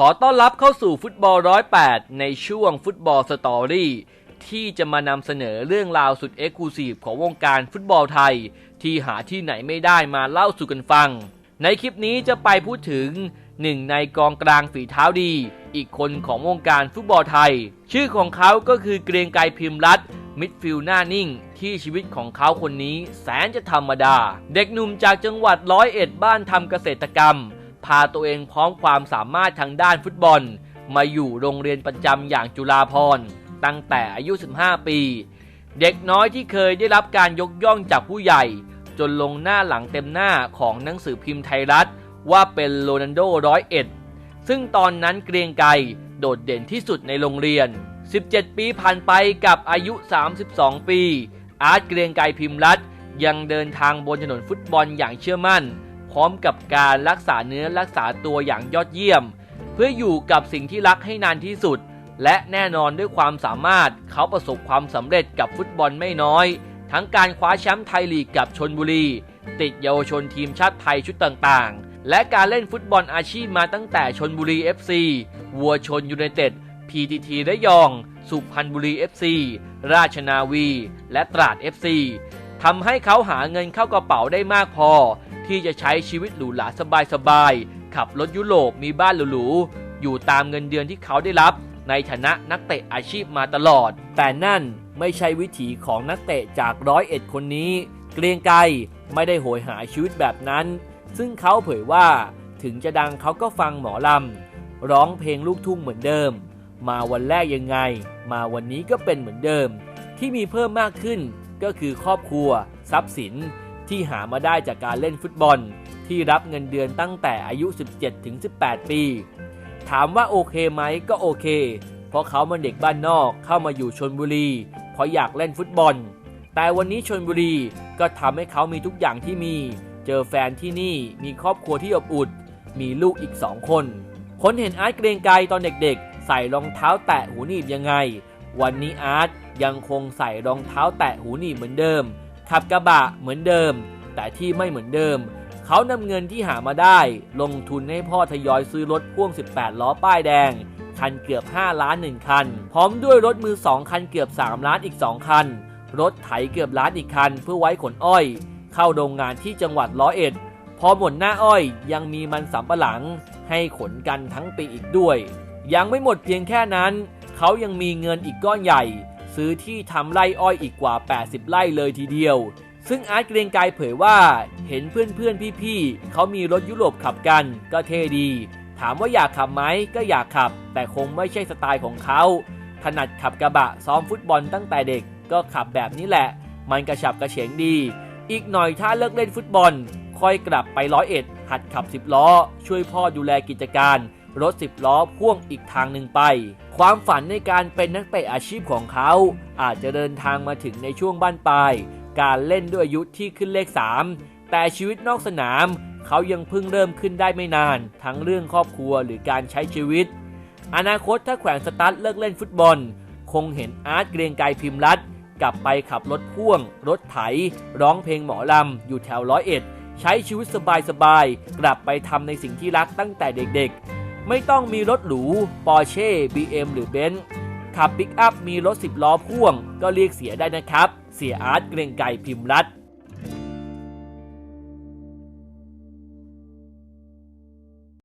ขอต้อนรับเข้าสู่ฟุตบอลร้อยแปดในช่วงฟุตบอลสตอรี่ที่จะมานำเสนอเรื่องราวสุดเอ็กซ์คลูซีฟของวงการฟุตบอลไทย ที่หาที่ไหนไม่ได้มาเล่าสู่กันฟัง ในคลิปนี้จะไปพูดถึงหนึ่งในกองกลางฝีเท้าดี อีกคนของวงการฟุตบอลไทย ชื่อของเขาก็คือเกรียงไกรพิมพ์รัตมิดฟิลด์หน้านิ่ง ที่ชีวิตของเขาคนนี้แสนจะธรรมดา เด็กหนุ่มจากจังหวัดร้อยเอ็ดบ้านทำเกษตรกรรม พาตัวเองพร้อมความสามารถทางด้านฟุตบอล มาอยู่โรงเรียนประจำอย่างจุฬาภร์ตั้งแต่อายุ 15 ปี เด็กน้อยที่เคยได้รับการยกย่องจากผู้ใหญ่ จนลงหน้าหลังเต็มหน้าของหนังสือพิมพ์ไทยรัฐ ว่าเป็นโรนัลโดร้อยเอ็ดซึ่งตอนนั้นเกรียงไกรโดดเด่นที่สุดในโรงเรียน 17 ปีผ่านไปกับอายุ 32 ปี อาร์ตเกรียงไกรพิมพ์รัฐยังเดินทางบนถนนฟุตบอลอย่างเชื่อมั่น ร้อมกับการรักษาเนื้อรักษาตัวอย่างยอดเยี่ยม เพื่ออยู่กับสิ่งที่รักให้นานที่สุด และแน่นอนด้วยความสามารถเขาประสบความสำเร็จกับฟุตบอลไม่น้อย ทั้งการคว้าแชมป์ไทยลีกกับชนบุรี ติดเยาวชนทีมชาติไทยชุดต่างๆ และการเล่นฟุตบอลอาชีพมาตั้งแต่ชนบุรี FC วัวชนยูไนเต็ด PTT ระยอง สุพรรณบุรี FC ราชนาวี และตราด FC ทำให้เขาหาเงินเข้ากระเป๋าได้มากพอ ที่จะใช้ชีวิตหรูหราสบายๆ ขับรถยุโรปมีบ้านหรูๆ อยู่ตามเงินเดือนที่เขาได้รับ ในฐานะนักเตะอาชีพมาตลอด แต่นั่นไม่ใช่วิถีของนักเตะจากร้อยเอ็ดคนนี้ เกรียงไกรไม่ได้โหยหาชีวิตแบบนั้น ซึ่งเขาเผยว่าถึงจะดังเขาก็ฟังหมอลำ ร้องเพลงลูกทุ่งเหมือนเดิม มาวันแรกยังไง มาวันนี้ก็เป็นเหมือนเดิม ที่มีเพิ่มมากขึ้น ก็คือครอบครัว ทรัพย์สินที่หามาได้จากการเล่นฟุตบอล ที่รับเงินเดือนตั้งแต่อายุ 17-18 ปี ถามว่าโอเคไหมก็โอเค เพราะเขามันเด็กบ้านนอกเข้ามาอยู่ชนบุรี เพราะอยากเล่นฟุตบอล แต่วันนี้ชนบุรีก็ทำให้เขามีทุกอย่างที่มี เจอแฟนที่นี่มีครอบครัวที่อบอุ่นมีลูกอีกสองคน คนเห็นอาร์ตเกรงไกรตอนเด็กๆ ใส่รองเท้าแตะหูหนีบยังไง วันนี้อาร์ตยังคงใส่รองเท้าแตะหูหนีบเหมือนเดิม ขับกระบะเหมือนเดิม แต่ที่ไม่เหมือนเดิม เขานำเงินที่หามาได้ ลงทุนให้พ่อทยอยซื้อรถพ่วง 18 ล้อป้ายแดง คันเกือบ 5 ล้าน 1 คัน พร้อมด้วยรถมือ 2 คันเกือบ 3 ล้านอีก 2 คัน รถไถเกือบล้านอีกคัน เพื่อไว้ขนอ้อย เข้าโรงงานที่จังหวัดร้อยเอ็ด พอหมดหน้าอ้อยยังมีมันสำปะหลัง ให้ขนกันทั้งปีอีกด้วย ยังไม่หมดเพียงแค่นั้น เขายังมีเงินอีกก้อนใหญ่ ซื้อที่ทำไร่อ้อยอีกกว่า 80 ไร่เลยทีเดียว ซึ่งอาร์ตเกรียงไกรเผยว่า เห็นเพื่อนๆพี่ๆเขามีรถยุโรปขับกัน ก็เท่ดี ถามว่าอยากขับไหมก็อยากขับ แต่คงไม่ใช่สไตล์ของเขา ถนัดขับกระบะซ้อมฟุตบอลตั้งแต่เด็กก็ขับแบบนี้แหละ มันกระฉับกระเฉงดี อีกหน่อยถ้าเลิกเล่นฟุตบอล ค่อยกลับไปร้อยเอ็ดหัดขับ10ล้อ ช่วยพ่อดูแลกิจการ รถ10ล้อพ่วงอีกทางหนึ่งไป ความฝันในการเป็นนักเตะอาชีพของเขา อาจจะเดินทางมาถึงในช่วงบ้านปลาย การเล่นด้วยอายุที่ขึ้นเลข 3 แต่ชีวิตนอกสนาม เขายังเพิ่งเริ่มขึ้นได้ไม่นาน ทั้งเรื่องครอบครัวหรือการใช้ชีวิต อนาคตถ้าแขวนสตาร์ทเลิกเล่นฟุตบอล คงเห็นอาร์ตเกรียงไกรพิมพ์รัฐกลับไปขับรถพ่วง รถไถ ร้องเพลงหมอลำ อยู่แถวร้อยเอ็ด ใช้ชีวิตสบายๆ กลับไปทำในสิ่งที่รักตั้งแต่เด็กๆ ไม่ต้องมีรถหรูปอร์เช่ BM หรือเบนซ์ขับปิกอัพมีรถ 10 ล้อพ่วง ก็เรียกเสียได้นะครับ เสียอาร์ตเกรงไกรพิมพ์รัฐ